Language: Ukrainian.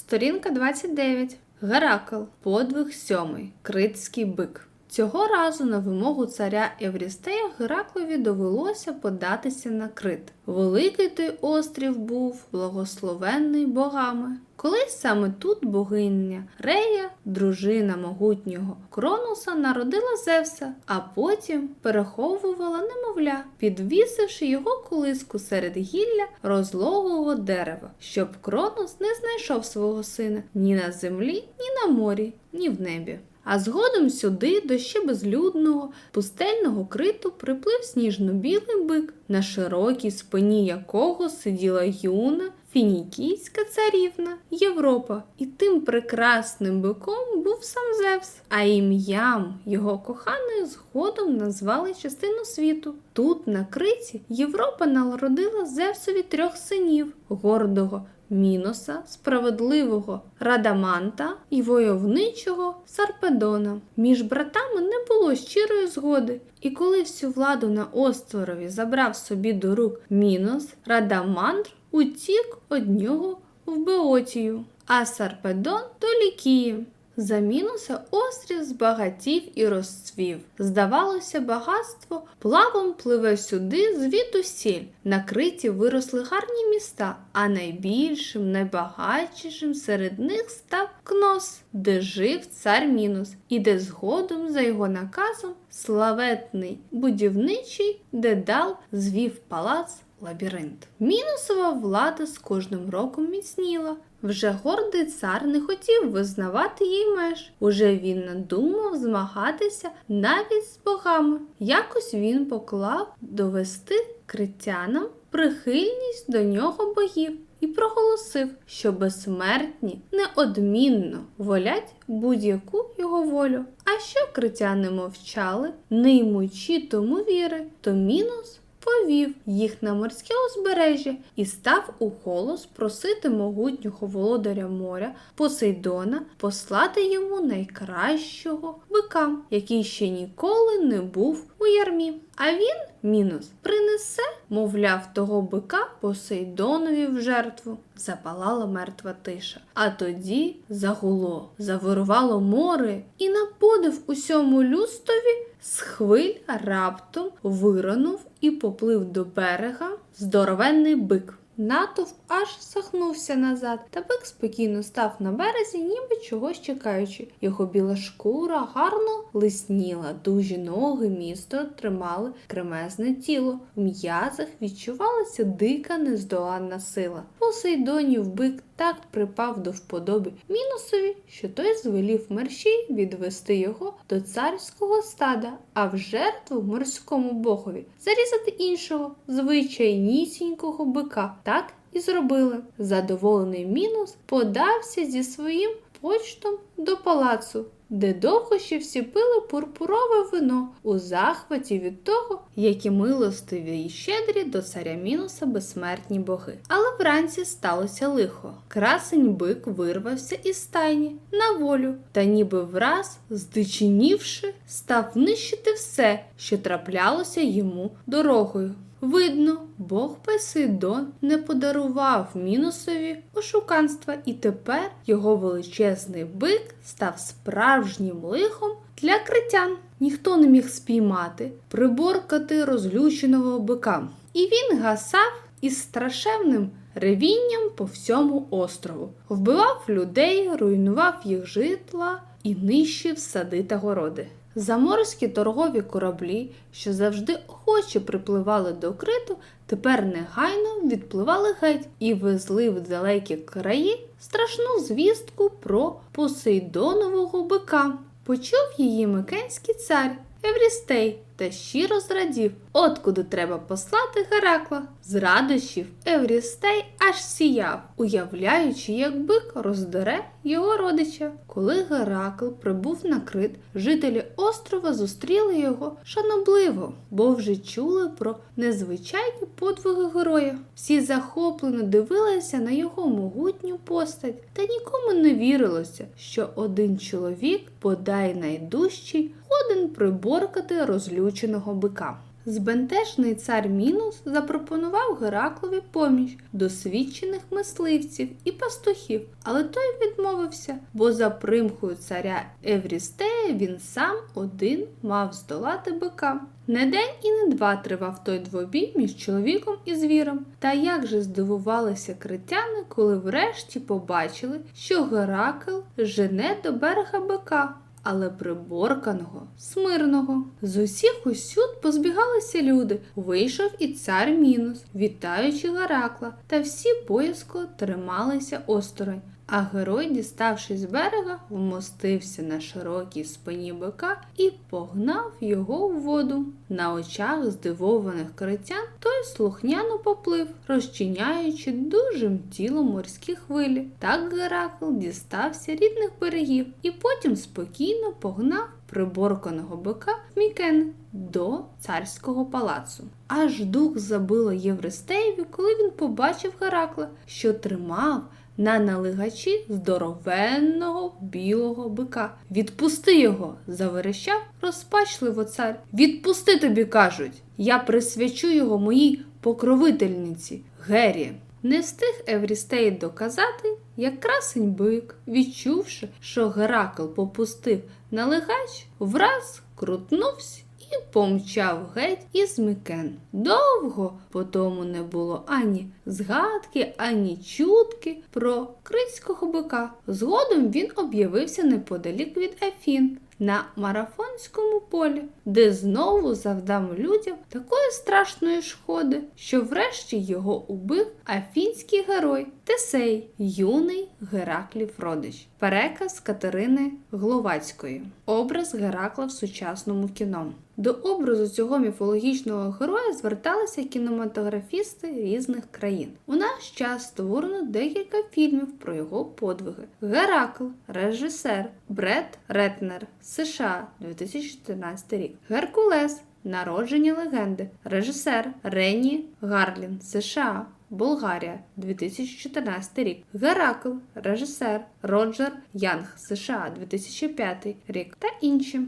Сторінка 29. Геракл. Подвиг сьомий. Критський бик. Цього разу на вимогу царя Еврістея Гераклові довелося податися на крит. Великий той острів був благословенний богами. Колись саме тут богиня Рея, дружина могутнього Кронуса, народила Зевса, а потім переховувала немовля, підвісивши його колиску серед гілля розлогого дерева, щоб Кронус не знайшов свого сина ні на землі, ні на морі, ні в небі. А згодом сюди, до ще безлюдного, пустельного криту, приплив сніжно-білий бик, на широкій спині якого сиділа юна фінікійська царівна Європа. І тим прекрасним биком був сам Зевс, а ім'ям його коханої згодом назвали частину світу. Тут, на криті, Європа народила Зевсові трьох синів гордого. Міноса, справедливого Радаманта і войовничого Сарпедона. Між братами не було щирої згоди, і коли всю владу на острові забрав собі до рук Мінос, Радамандр утік од нього в Беотію, а Сарпедон до Лікії. За мінуса острів збагатів і розцвів. Здавалося, багатство плавом пливе сюди звідусіль. На криті виросли гарні міста, а найбільшим, найбагатшим серед них став Кнос, де жив цар Мінус, і де згодом, за його наказом, славетний будівничий Дедал звів палац лабіринт. Мінусова влада з кожним роком міцніла. Вже гордий цар не хотів визнавати їй меж. Уже він надумав змагатися навіть з богами. Якось він поклав довести критянам прихильність до нього богів і проголосив, що безсмертні неодмінно волять будь-яку його волю. А що критяни мовчали, не ймучи тому віри, то мінус повів їх на морське узбережжя і став у голос просити могутнього володаря моря Посейдона послати йому найкращого бика, який ще ніколи не був у ярмі. А він, мінус, принесе, мовляв, того бика Посейдонові в жертву. Запалала мертва тиша. А тоді загуло, завирувало море, і на подив усьому люстові з хвиль раптом виронув і поплив до берега здоровенний бик. Натовп аж сахнувся назад, та бик спокійно став на березі, ніби чогось чекаючи. Його біла шкура гарно лисніла, дужі ноги місто тримали кремезне тіло. В м'язах відчувалася дика нездоланна сила. Посейдонів бик так припав до вподоби мінусові, що той звелів мерщій відвести його до царського стада, а в жертву морському богові зарізати іншого звичайнісінького бика. Так і зробили. Задоволений мінус подався зі своїм почтом до палацу, де довго ще всі пили пурпурове вино у захваті від того, які милостиві й щедрі до царя мінуса безсмертні боги. Але вранці сталося лихо. Красень бик вирвався із стайні на волю, та ніби враз, здичинівши, став нищити все, що траплялося йому дорогою. Видно, Бог Посейдон не подарував мінусові ошуканства, і тепер його величезний бик став справжнім лихом для критян. Ніхто не міг спіймати, приборкати розлюченого бика. І він гасав із страшенним ревінням по всьому острову, вбивав людей, руйнував їх житла і нищив сади та городи. Заморські торгові кораблі, що завжди охоче припливали до криту, тепер негайно відпливали геть і везли в далекі краї страшну звістку про Посейдонового бика. Почув її Микенський цар Еврістей та щиро зрадів, от куди треба послати Геракла. З радощів Еврістей аж сіяв, уявляючи, як бик роздере його родича. Коли Геракл прибув на крит, жителі острова зустріли його шанобливо, бо вже чули про незвичайні подвиги героя. Всі захоплено дивилися на його могутню постать, та нікому не вірилося, що один чоловік, бодай найдужчий, годен приборкати розлюченого бика. Збентежний цар Мінус запропонував Гераклові поміч досвідчених мисливців і пастухів, але той відмовився, бо за примхою царя Еврістея він сам один мав здолати бика. Не день і не два тривав той двобій між чоловіком і звіром. Та як же здивувалися критяни, коли врешті побачили, що Геракл жене до берега бика але приборканого, смирного. З усіх усюд позбігалися люди. Вийшов і цар Мінус, вітаючи Геракла, та всі боязко трималися осторонь. А герой, діставшись з берега, вмостився на широкій спині бика і погнав його в воду. На очах здивованих критян той слухняно поплив, розчиняючи дужим тілом морські хвилі. Так Геракл дістався рідних берегів і потім спокійно погнав приборканого бика в Мікен до царського палацу. Аж дух забило Євристеєві, коли він побачив Геракла, що тримав на налигачі здоровенного білого бика. Відпусти його, заверещав розпачливо цар. Відпусти тобі, кажуть. Я присвячу його моїй покровительниці Гері. Не встиг Еврістей доказати, як красень бик, відчувши, що Геракл попустив налигач, враз крутнувся і помчав геть із Микен. Довго по тому не було ані згадки, ані чутки про критського бика. Згодом він об'явився неподалік від Афін. На марафонському полі, де знову завдав людям такої страшної шкоди, що врешті його убив афінський герой Тесей, юний Гераклів родич. Переказ Катерини Гловацької. Образ Геракла в сучасному кіно. До образу цього міфологічного героя зверталися кінематографісти різних країн. У наш час створено декілька фільмів про його подвиги. Геракл, режисер Бред Ретнер, США, 2014 рік. Геркулес. Народження легенди. Режисер Рені Гарлін, США, Болгарія, 2014 рік. Геракл, режисер Роджер Янг, США, 2005 рік та інші.